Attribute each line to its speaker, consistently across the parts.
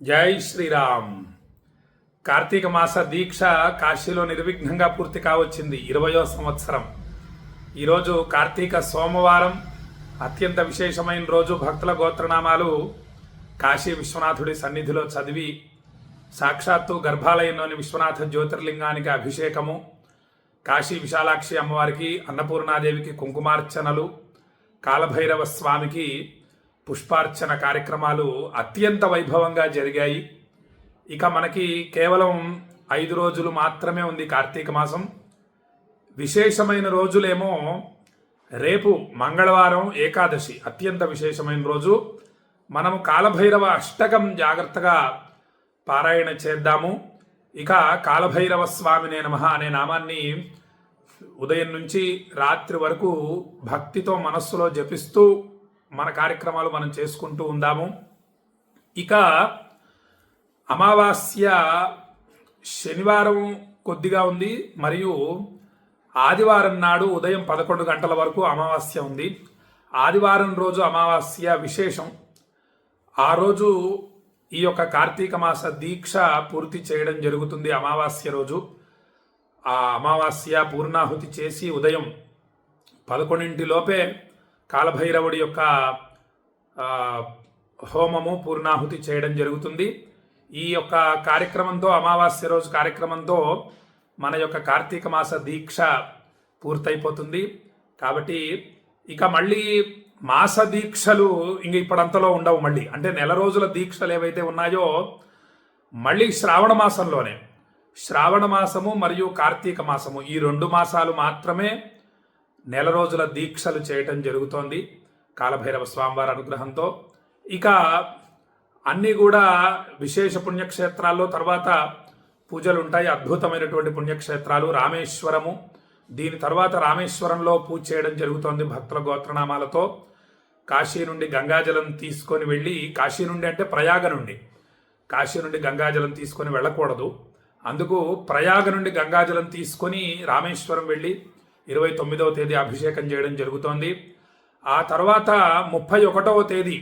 Speaker 1: జై శ్రీరామ్. కార్తీక మాస దీక్ష కాశీలో నిర్విఘ్నంగా పూర్తి కావచ్చింది ఇరవయో సంవత్సరం. ఈరోజు కార్తీక సోమవారం. అత్యంత విశేషమైన రోజు భక్తుల గోత్రనామాలు కాశీ విశ్వనాథుడి సన్నిధిలో చదివి సాక్షాత్తు గర్భాలయంలోని విశ్వనాథ జ్యోతిర్లింగానికి అభిషేకము కాశీ విశాలాక్షి అమ్మవారికి అన్నపూర్ణాదేవికి కుంకుమార్చనలు కాలభైరవ స్వామికి పుష్పార్చన కార్యక్రమాలు అత్యంత వైభవంగా జరిగాయి. ఇక మనకి కేవలం ఐదు రోజులు మాత్రమే ఉంది కార్తీక మాసం. విశేషమైన రోజులేమో రేపు మంగళవారం ఏకాదశి అత్యంత విశేషమైన రోజు. మనము కాలభైరవ అష్టకం జాగ్రత్తగా పారాయణ చేద్దాము. ఇక కాలభైరవ స్వామినే నమ అనే నామాన్ని ఉదయం నుంచి రాత్రి వరకు భక్తితో మనస్సులో జపిస్తూ మన కార్యక్రమాలు మనం చేసుకుంటూ ఉందాము. ఇక అమావాస్య శనివారం కొద్దిగా ఉంది మరియు ఆదివారం నాడు ఉదయం పదకొండు గంటల వరకు అమావాస్య ఉంది. ఆదివారం రోజు అమావాస్య విశేషం. ఆ రోజు ఈ యొక్క కార్తీక మాస దీక్ష పూర్తి చేయడం జరుగుతుంది అమావాస్య రోజు. ఆ అమావాస్య పూర్ణాహుతి చేసి ఉదయం పదకొండింటిలోపే కాలభైరవుడి యొక్క హోమము పూర్ణాహుతి చేయడం జరుగుతుంది. ఈ యొక్క కార్యక్రమంతో అమావాస్య రోజు కార్యక్రమంతో మన యొక్క కార్తీక మాస దీక్ష పూర్తయిపోతుంది. కాబట్టి ఇక మళ్ళీ మాస దీక్షలు ఇంక ఇప్పుడంతలో ఉండవు మళ్ళీ. అంటే నెల రోజుల దీక్షలు ఏవైతే ఉన్నాయో మళ్ళీ శ్రావణ మాసంలోనే. శ్రావణ మాసము మరియు కార్తీక మాసము ఈ రెండు మాసాలు మాత్రమే నెల రోజుల దీక్షలు చేయటం జరుగుతోంది కాలభైరవ స్వామివారి అనుగ్రహంతో. ఇక అన్నీ కూడా విశేష పుణ్యక్షేత్రాల్లో తర్వాత పూజలు ఉంటాయి. అద్భుతమైనటువంటి పుణ్యక్షేత్రాలు. రామేశ్వరము. దీని తర్వాత రామేశ్వరంలో పూజ చేయడం జరుగుతోంది భక్తుల గోత్రనామాలతో. కాశీ నుండి గంగాజలం తీసుకొని వెళ్ళి కాశీ నుండి అంటే ప్రయాగ నుండి. కాశీ నుండి గంగాజలం తీసుకొని వెళ్ళకూడదు. అందుకు ప్రయాగ నుండి గంగాజలం తీసుకొని రామేశ్వరం వెళ్ళి ఇరవై తొమ్మిదవ తేదీ అభిషేకం చేయడం జరుగుతోంది. ఆ తర్వాత ముప్పై ఒకటవ తేదీ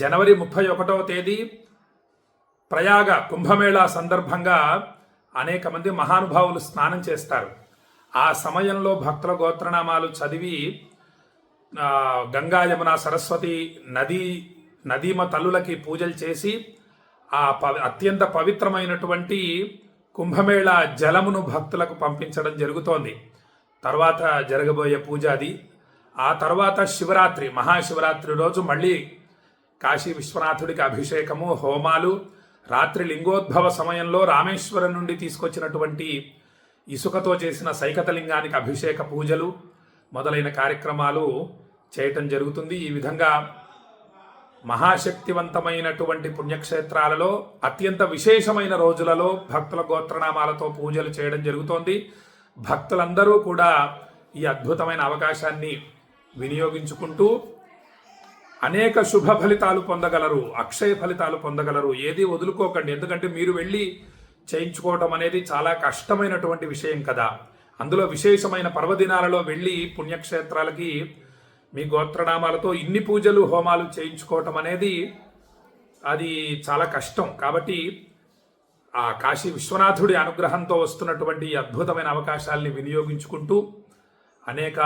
Speaker 1: జనవరి ముప్పై ఒకటవ తేదీ ప్రయాగ కుంభమేళా సందర్భంగా అనేక మంది మహానుభావులు స్నానం చేస్తారు. ఆ సమయంలో భక్తుల గోత్రనామాలు చదివి గంగా యమున సరస్వతి నదీ నదీమ తల్లులకి పూజలు చేసి ఆ ప అత్యంత పవిత్రమైనటువంటి కుంభమేళ జలమును భక్తులకు పంపించడం జరుగుతోంది. తర్వాత జరగబోయే పూజ అది. ఆ తర్వాత శివరాత్రి మహాశివరాత్రి రోజు మళ్ళీ కాశీ విశ్వనాథుడికి అభిషేకము హోమాలు రాత్రి లింగోద్భవ సమయంలో రామేశ్వరం నుండి తీసుకొచ్చినటువంటి ఇసుకతో చేసిన సైకత లింగానికి అభిషేక పూజలు మొదలైన కార్యక్రమాలు చేయటం జరుగుతుంది. ఈ విధంగా మహాశక్తివంతమైనటువంటి పుణ్యక్షేత్రాలలో అత్యంత విశేషమైన రోజులలో భక్తుల గోత్రనామాలతో పూజలు చేయడం జరుగుతోంది. భక్తులందరూ కూడా ఈ అద్భుతమైన అవకాశాన్ని వినియోగించుకుంటూ అనేక శుభ ఫలితాలు పొందగలరు అక్షయ ఫలితాలు పొందగలరు. ఏది వదులుకోకండి. ఎందుకంటే మీరు వెళ్ళి చేయించుకోవడం అనేది చాలా కష్టమైనటువంటి విషయం కదా. అందులో విశేషమైన పర్వదినాలలో వెళ్ళి పుణ్యక్షేత్రాలకి మీ గోత్రనామాలతో ఇన్ని పూజలు హోమాలు చేయించుకోవటం అనేది అది చాలా కష్టం. కాబట్టి ఆ కాశీ విశ్వనాథుడి అనుగ్రహంతో వస్తున్నటువంటి అద్భుతమైన అవకాశాల్ని వినియోగించుకుంటూ అనేక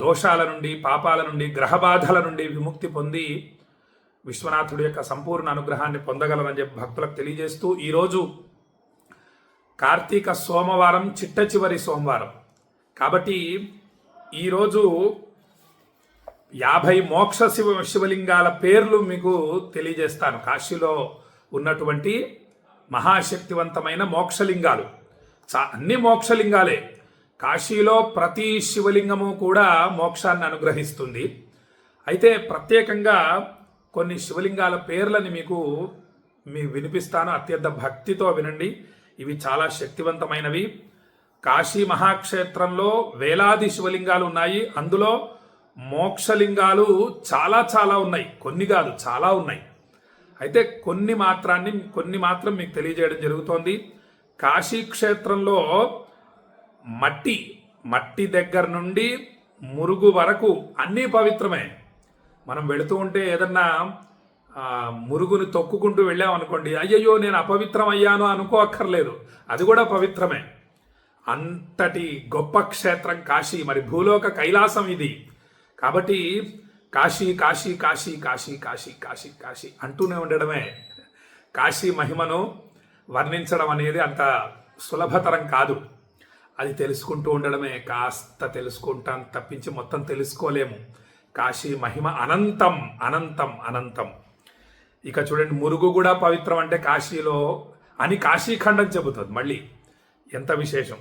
Speaker 1: దోషాల నుండి పాపాల నుండి గ్రహబాధల నుండి విముక్తి పొంది విశ్వనాథుడి యొక్క సంపూర్ణ అనుగ్రహాన్ని పొందగలరని చెప్పి భక్తులకు తెలియజేస్తూ ఈరోజు కార్తీక సోమవారం చిట్ట చివరి సోమవారం. కాబట్టి ఈరోజు యాభై మోక్ష శివ శివలింగాల పేర్లు మీకు తెలియజేస్తాను. కాశీలో ఉన్నటువంటి మహాశక్తివంతమైన మోక్షలింగాలు. చా అన్ని మోక్షలింగాలే. కాశీలో ప్రతి శివలింగము కూడా మోక్షాన్ని అనుగ్రహిస్తుంది. అయితే ప్రత్యేకంగా కొన్ని శివలింగాల పేర్లని మీకు మీ వినిపిస్తాను. అత్యంత భక్తితో వినండి. ఇవి చాలా శక్తివంతమైనవి. కాశీ మహాక్షేత్రంలో వేలాది శివలింగాలు ఉన్నాయి. అందులో మోక్షలింగాలు చాలా చాలా ఉన్నాయి. కొన్ని కాదు చాలా ఉన్నాయి. అయితే కొన్ని మాత్రాన్ని కొన్ని మాత్రం మీకు తెలియజేయడం జరుగుతోంది. కాశీ క్షేత్రంలో మట్టి మట్టి దగ్గర నుండి మురుగు వరకు అన్నీ పవిత్రమే. మనం వెళుతూ ఉంటే ఏదన్నా మురుగుని తొక్కుకుంటూ వెళ్ళామనుకోండి అయ్యయ్యో నేను అపవిత్రం అయ్యాను అనుకోక్కర్లేదు. అది కూడా పవిత్రమే. అంతటి గొప్ప క్షేత్రం కాశీ. మరి భూలోక కైలాసం ఇది. కాబట్టి కాశీ కాశీ కాశీ కాశీ కాశీ కాశీ కాశీ అంటూనే ఉండడమే. కాశీ మహిమను వర్ణించడం అనేది అంత సులభతరం కాదు. అది తెలుసుకుంటూ ఉండడమే. కాస్త తెలుసుకుంటాం తప్పించి మొత్తం తెలుసుకోలేము. కాశీ మహిమ అనంతం అనంతం అనంతం. ఇక చూడండి మురుగు కూడా పవిత్రం అంటే కాశీలో అని కాశీఖండం చెబుతుంది మళ్ళీ. ఎంత విశేషం.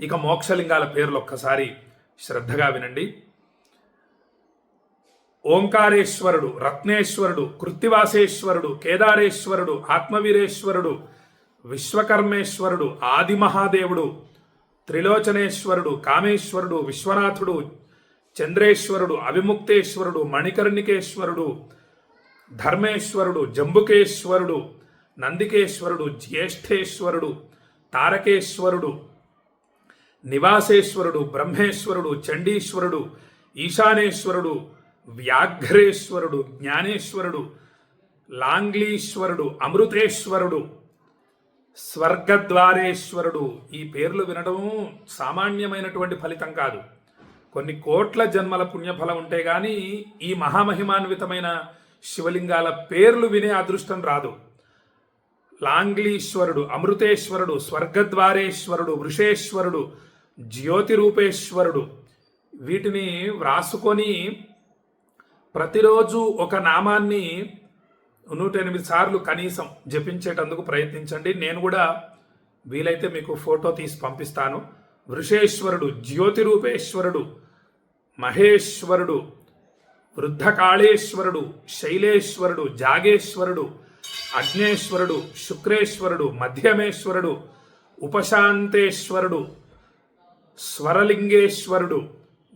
Speaker 1: ఇక మోక్షలింగాల పేర్లు ఒక్కసారి శ్రద్ధగా వినండి. ఓంకారేశ్వరుడు రత్నేశ్వరుడు కృత్తివాసేశ్వరుడు కేదారేశ్వరుడు ఆత్మవీరేశ్వరుడు విశ్వకర్మేశ్వరుడు ఆది మహాదేవుడు త్రిలోచనేశ్వరుడు కామేశ్వరుడు విశ్వనాథుడు చంద్రేశ్వరుడు అవిముక్తేశ్వరుడు మణికర్ణికేశ్వరుడు ధర్మేశ్వరుడు జంబుకేశ్వరుడు నందికేశ్వరుడు జ్యేష్ఠేశ్వరుడు తారకేశ్వరుడు నివాసేశ్వరుడు బ్రహ్మేశ్వరుడు చండీశ్వరుడు ఈశానేశ్వరుడు వ్యాఘ్రేశ్వరుడు జ్ఞానేశ్వరుడు లాంగ్లీశ్వరుడు అమృతేశ్వరుడు స్వర్గద్వారేశ్వరుడు ఈ పేర్లు వినడం సామాన్యమైనటువంటి ఫలితం కాదు. కొన్ని కోట్ల జన్మల పుణ్యఫలం ఉంటే గాని ఈ మహామహిమాన్వితమైన శివలింగాల పేర్లు వినే అదృష్టం రాదు. లాంగ్లీశ్వరుడు అమృతేశ్వరుడు స్వర్గద్వారేశ్వరుడు వృషేశ్వరుడు జ్యోతిరూపేశ్వరుడు వీటిని వ్రాసుకొని ప్రతిరోజు ఒక నామాన్ని నూట ఎనిమిది సార్లు కనీసం జపించేటందుకు ప్రయత్నించండి. నేను కూడా వీలైతే మీకు ఫోటో తీసి పంపిస్తాను. వృషేశ్వరుడు జ్యోతిరూపేశ్వరుడు మహేశ్వరుడు వృద్ధకాళేశ్వరుడు శైలేశ్వరుడు జాగేశ్వరుడు అగ్నేశ్వరుడు శుక్రేశ్వరుడు మధ్యమేశ్వరుడు ఉపశాంతేశ్వరుడు స్వరలింగేశ్వరుడు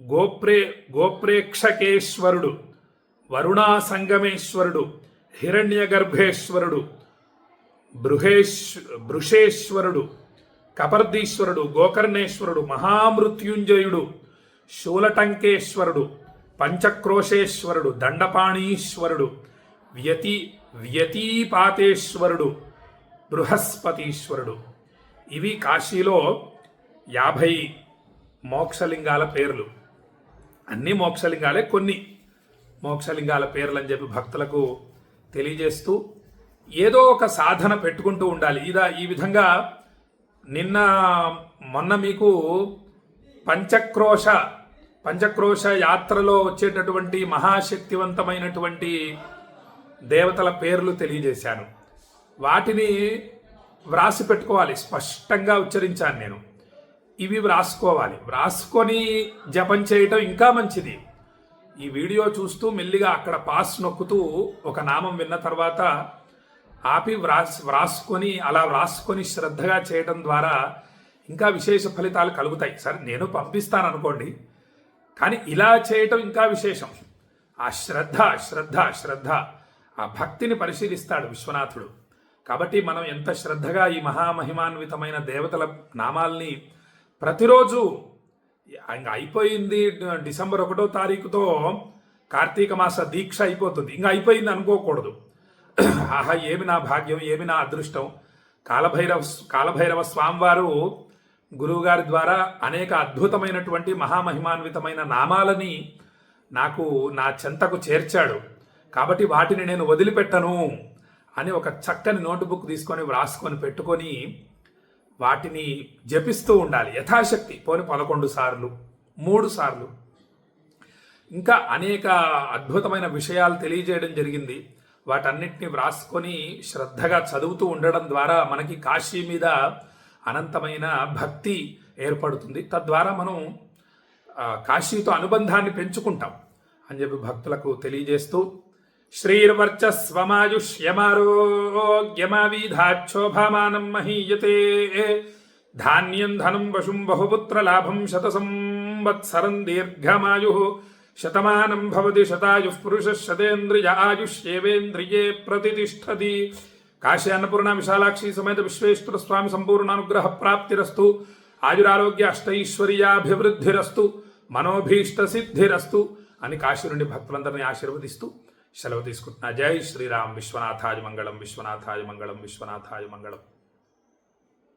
Speaker 1: గోప్రే గోప్రేక్షకేశ్వరుడు వరుణా సంగమేశ్వరుడు హిరణ్యగర్భేశ్వరుడు బృహేశ్ బృషేశ్వరుడు కపర్దీశ్వరుడు గోకర్ణేశ్వరుడు మహామృత్యుంజయుడు శూలటంకేశ్వరుడు పంచక్రోశేశ్వరుడు దండపాణీశ్వరుడు వ్యతి వ్యతీపాతేశ్వరుడు బృహస్పతీశ్వరుడు. ఇవి కాశీలో యాభై మోక్షలింగాల పేర్లు. అన్ని మోక్షలింగాలే కొన్ని. మోక్షలింగాల పేర్లు అని చెప్పి భక్తులకు తెలియజేస్తూ ఏదో ఒక సాధన పెట్టుకుంటూ ఉండాలి. ఇదా ఈ విధంగా నిన్న మొన్న మీకు పంచక్రోశ పంచక్రోశ యాత్రలో వచ్చేటటువంటి మహాశక్తివంతమైనటువంటి దేవతల పేర్లు తెలియజేశాను. వాటిని వ్రాసి పెట్టుకోవాలి. స్పష్టంగా ఉచ్చరించాను నేను. ఇవి వ్రాసుకోవాలి. వ్రాసుకొని జపం చేయటం ఇంకా మంచిది. ఈ వీడియో చూస్తూ మెల్లిగా అక్కడ పాస్ నొక్కుతూ ఒక నామం విన్న తర్వాత ఆపి వ్రాస్ వ్రాసుకొని అలా వ్రాసుకొని శ్రద్ధగా చేయటం ద్వారా ఇంకా విశేష ఫలితాలు కలుగుతాయి. సరే నేను పంపిస్తాను అనుకోండి కానీ ఇలా చేయటం ఇంకా విశేషం. ఆ శ్రద్ధ శ్రద్ధ శ్రద్ధ. ఆ భక్తిని పరిశీలిస్తాడు విశ్వనాథుడు. కాబట్టి మనం ఎంత శ్రద్ధగా ఈ మహామహిమాన్వితమైన దేవతల నామాల్ని ప్రతిరోజు ఇంకా అయిపోయింది డిసెంబర్ ఒకటో తారీఖుతో కార్తీక మాస దీక్ష అయిపోతుంది. ఇంకా అయిపోయింది అనుకోకూడదు. ఆహా ఏమి నా భాగ్యం ఏమి నా అదృష్టం? కాలభైరవ కాలభైరవ స్వామివారు గురువుగారి ద్వారా అనేక అద్భుతమైనటువంటి మహామహిమాన్వితమైన నామాలని నాకు నా చెంతకు చేర్చాడు. కాబట్టి వాటిని నేను వదిలిపెట్టను అని ఒక చక్కని నోట్బుక్ తీసుకొని వ్రాసుకొని పెట్టుకొని వాటిని జపిస్తూ ఉండాలి. యథాశక్తి. పోని పదకొండు సార్లు మూడు సార్లు. ఇంకా అనేక అద్భుతమైన విషయాలు తెలియజేయడం జరిగింది. వాటన్నిటిని వ్రాసుకొని శ్రద్ధగా చదువుతూ ఉండడం ద్వారా మనకి కాశీ మీద అనంతమైన భక్తి ఏర్పడుతుంది. తద్వారా మనం కాశీతో అనుబంధాన్ని పెంచుకుంటాం అని చెప్పి భక్తులకు తెలియజేస్తూ శ్రీర్వర్చస్వమాయుష్యమారోగ్యమావిధాక్షోభామానం మహీయతే ధాన్యం ధనం వశుం బహుపుత్ర లాభం శత సంవత్సరం దీర్ఘమాయు శతమానం భవతి శతాయు పురుష శతేంద్రియ ఆయుష్యేవేంద్రియే ప్రతిష్టతి కాశీ అన్నపూర్ణ విశాలాక్షి సమేత విశ్వేశ్వర స్వామి సంపూర్ణానుగ్రహ ప్రాప్తిరస్తు ఆయురారోగ్య అష్టైశ్వర్యాభివృద్ధిరస్తు మనోభీష్ట సిద్ధిరస్తు అని కాశీ నుండి భక్తులందరినీ ఆశీర్వదిస్తూ సెలవు తీసుకుంటున్నా. జై శ్రీరామ్ విశ్వనాథాయ మంగళం విశ్వనాథాయ మంగళం విశ్వనాథాయ మంగళం.